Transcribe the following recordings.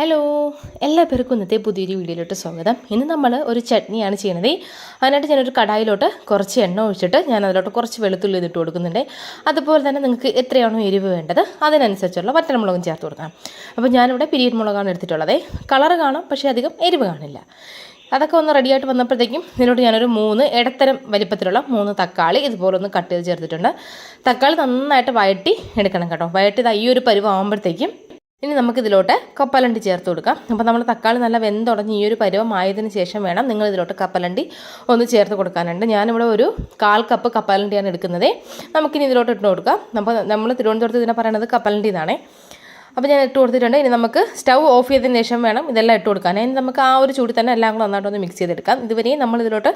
Hello എല്ലാ പേർക്കും ഇന്നത്തെ പുതിയൊരു വീഡിയോയിലോട്ട് സ്വാഗതം. ഇന്ന് നമ്മൾ ഒരു ചട്നിയാണ് ചെയ്യുന്നത് അതിനായിട്ട് ഞാനൊരു കടായിലോട്ട് കുറച്ച് എണ്ണ ഒഴിച്ചിട്ട് ഞാൻ അതിലോട്ട് കുറച്ച് വെളുത്തുള്ളി ഇതിട്ട് കൊടുക്കുന്നുണ്ട്. അതുപോലെ തന്നെ നിങ്ങൾക്ക് എത്രയാണോ എരിവ് വേണ്ടത് അതിനനുസരിച്ചുള്ള വറ്റൽമുളകും ചേർത്ത് കൊടുക്കണം. അപ്പോൾ ഞാനിവിടെ പിരിയൻ മുളകാണ് എടുത്തിട്ടുള്ളത്. കളർ കാണും പക്ഷേ അധികം എരിവ് കാണില്ല. അതൊക്കെ ഒന്ന് റെഡിയായിട്ട് വന്നപ്പോഴത്തേക്കും ഇതിനോട് ഞാനൊരു മൂന്ന് ഇടത്തരം വലിപ്പത്തിലുള്ള മൂന്ന് തക്കാളി ഇതുപോലെ ഒന്ന് കട്ട് ചെയ്ത് ചേർത്തിട്ടുണ്ട്. തക്കാളി നന്നായിട്ട് വയറ്റി എടുക്കണം കേട്ടോ. ഇത് ഈ ഒരു പരുവാകുമ്പോഴത്തേക്കും ഇനി നമുക്ക് ഇതിലോട്ട് കപ്പലണ്ടി ചേർത്ത് കൊടുക്കാം. അപ്പോൾ നമ്മൾ തക്കാളി നല്ല വെന്തുടഞ്ഞ് ഈ ഒരു പരുവം ശേഷം വേണം നിങ്ങൾ ഇതിലോട്ട് കപ്പലണ്ടി ഒന്ന് ചേർത്ത് കൊടുക്കാനുണ്ട് ഞാനിവിടെ ഒരു കാൽ കപ്പ് കപ്പലണ്ടിയാണ് എടുക്കുന്നത്. നമുക്കിനി ഇതിലോട്ട് ഇട്ട് കൊടുക്കാം. അപ്പോൾ നമ്മൾ തിരുവനന്തപുരത്ത് ഇതിനെ പറയണത് കപ്പലണ്ടി എന്നാണേ അപ്പോൾ ഞാൻ ഇട്ട് കൊടുത്തിട്ടുണ്ട്. ഇനി നമുക്ക് സ്റ്റൗ ഓഫ് ചെയ്തതിന് ശേഷം വേണം ഇതെല്ലാം ഇട്ട് കൊടുക്കാൻ. ഇനി നമുക്ക് ആ ഒരു ചൂട് തന്നെ എല്ലാം കൂടെ നന്നായിട്ടൊന്ന് മിക്സ് ചെയ്തെടുക്കാം. ഇതുവരെയും നമ്മൾ ഇതിലോട്ട്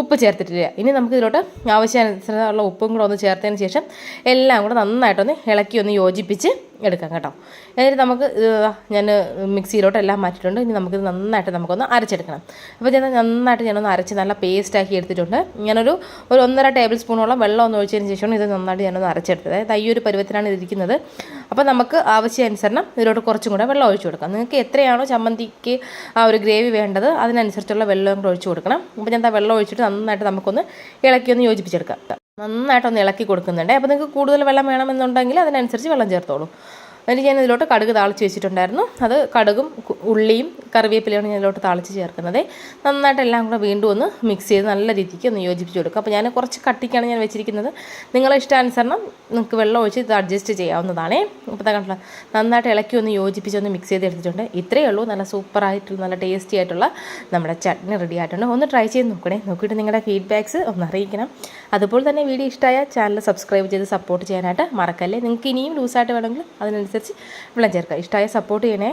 ഉപ്പ് ചേർത്തിട്ടില്ല. ഇനി നമുക്ക് ഇതിലോട്ട് ആവശ്യാനുസരണമുള്ള ഉപ്പും കൂടെ ഒന്ന് ചേർത്തതിന് ശേഷം എല്ലാം കൂടെ നന്നായിട്ടൊന്ന് ഇളക്കി ഒന്ന് യോജിപ്പിച്ച് എടുക്കാം കേട്ടോ. എന്നിട്ട് നമുക്ക് ഞാൻ മിക്സിയിലോട്ട് എല്ലാം മാറ്റിയിട്ടുണ്ട്. ഇനി നമുക്കിത് നന്നായിട്ട് നമുക്കൊന്ന് അരച്ചെടുക്കണം. അപ്പോൾ ഞാൻ നന്നായിട്ട് ഞാനൊന്ന് അരച്ച് നല്ല പേസ്റ്റാക്കി എടുത്തിട്ടുണ്ട്. ഞാനൊരു ഒരു ഒന്നര ടേബിൾ സ്പൂണോളം വെള്ളം ഒന്ന് ഒഴിച്ചതിന് ശേഷമാണ് ഇത് നന്നായിട്ട് ഞാനൊന്ന് അരച്ചെടുത്തത്. അതായത് ഈ ഒരു പരുവത്തിലാണ് ഇതിരിക്കുന്നത് അപ്പോൾ നമുക്ക് ആവശ്യാനുസരണം ഇതിലോട്ട് കുറച്ചും കൂടെ വെള്ളം ഒഴിച്ചു കൊടുക്കാം. നിങ്ങൾക്ക് എത്രയാണോ ചമ്മന്തിക്ക് ആ ഒരു ഗ്രേവി വേണ്ടത് അതിനനുസരിച്ചുള്ള വെള്ളം കൂടെ ഒഴിച്ചു കൊടുക്കണം. അപ്പോൾ ഞാൻ വെള്ളം ഒഴിച്ചിട്ട് നന്നായിട്ട് നമുക്കൊന്ന് ഇളക്കി ഒന്ന് യോജിപ്പിച്ചെടുക്കാം. നന്നായിട്ടൊന്ന് ഇളക്കി കൊടുക്കുന്നുണ്ട്. അപ്പോൾ നിങ്ങൾക്ക് കൂടുതൽ വെള്ളം വേണമെന്നുണ്ടെങ്കിൽ അതിനനുസരിച്ച് വെള്ളം ചേർത്തോളൂ. എന്നിട്ട് ഞാൻ ഇതിലോട്ട് കടുക് താളിച്ച് വെച്ചിട്ടുണ്ടായിരുന്നു. അത് കടുകും ഉള്ളിയും കറിവേപ്പിലയാണ് ഞാൻ ഇതിലോട്ട് താളിച്ച് ചേർക്കുന്നത്. നന്നായിട്ട് എല്ലാം കൂടെ വീണ്ടും ഒന്ന് മിക്സ് ചെയ്ത് നല്ല രീതിക്ക് ഒന്ന് യോജിപ്പിച്ച് കൊടുക്കുക. അപ്പോൾ ഞാൻ കുറച്ച് കട്ടിക്കാണ് ഞാൻ വെച്ചിരിക്കുന്നത്. നിങ്ങളെ ഇഷ്ടാനുസരണം നിങ്ങൾക്ക് വെള്ളം ഒഴിച്ച് ഇത് അഡ്ജസ്റ്റ് ചെയ്യാവുന്നതാണ്. ഇപ്പോഴത്തെ കണ്ടില്ല നന്നായിട്ട് ഇളക്കി ഒന്ന് യോജിപ്പിച്ച് ഒന്ന് മിക്സ് ചെയ്ത് എടുത്തിട്ടുണ്ട്. ഇത്രയേ ഉള്ളൂ. നല്ല സൂപ്പറായിട്ടുള്ള നല്ല ടേസ്റ്റി ആയിട്ടുള്ള നമ്മുടെ ചട്നി റെഡി ആയിട്ടുണ്ട്. ഒന്ന് ട്രൈ ചെയ്ത് നോക്കണേ. നോക്കിയിട്ട് നിങ്ങളുടെ ഫീഡ്ബാക്ക്സ് ഒന്ന് അറിയിക്കണം. അതുപോലെ തന്നെ വീഡിയോ ഇഷ്ടമായ ചാനൽ സബ്സ്ക്രൈബ് ചെയ്ത് സപ്പോർട്ട് ചെയ്യാനായിട്ട് മറക്കല്ലേ? നിങ്ങൾക്ക് ഇനിയും ലൂസായിട്ട് വേണമെങ്കിൽ അതിനനുസരിച്ച് വെള്ളം ചേർക്കുക. ഇഷ്ടമായ സപ്പോർട്ട് ചെയ്യണേ.